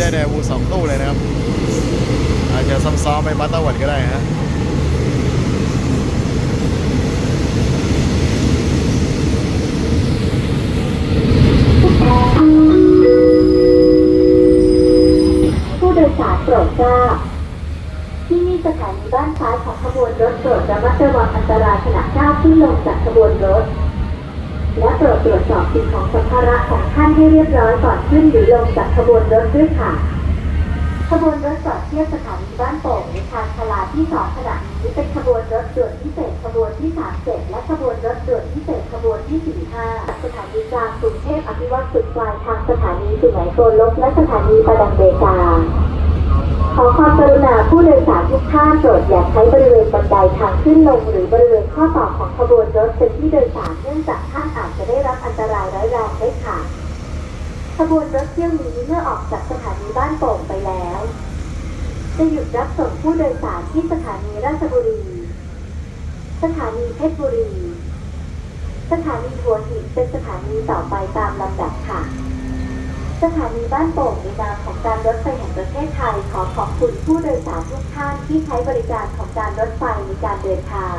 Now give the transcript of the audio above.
ได้แดวูสองตู้เลยนะครับ อาจจะซ้อมๆไปบัตเตอร์วิร์ดก็ได้ฮะผู้โดยสารโปรดทราบที่นี่สถานีบ้านซ้ายของขบวนรถโปรดระมัดระวังอันตรายขณะก้าวขึ้นลงจากขบวนรถ รดตรวจสอบสิ่งของสัมภาระของท่านให้เรียบร้อยก่อนขึ้นหรือลงจากขบวนรถด้วยค่ะ ขบวนรถจอดเทียบสถานีบ้านโป่งในทางชลาที่สองขณะนี้เป็นขบวนรถด่วนพิเศษขบวนที่สามเจ็ดและขบวนรถด่วนพิเศษขบวนที่สี่ห้าสถานีกลางกรุงเทพอภิวัตสุดปลายทางสถานีสุไหงโกลกและสถานีประดังเบกาขอความกรุณาผู้โดยสารทุกท่านโปรดอย่าใช้บริเวณบันไดทางขึ้นลงหรือบริเวณข้อต่อของขบวนรถเป็นที่โดยสารเนื่องจาก ตรายร้ายแรงได้ค่ะ ขบวนรถเที่ยวนี้เมื่อออกจากสถานีบ้านโป่งไปแล้ว จะหยุดรับส่งผู้โดยสารที่สถานีราชบุรี สถานีเพชรบุรี สถานีหัวหินเป็นสถานีต่อไปตามลำดับค่ะ สถานีบ้านโป่งในนามของการรถไฟแห่งประเทศไทยขอขอบคุณผู้โดยสารทุกท่านที่ใช้บริการของการรถไฟในการเดินทาง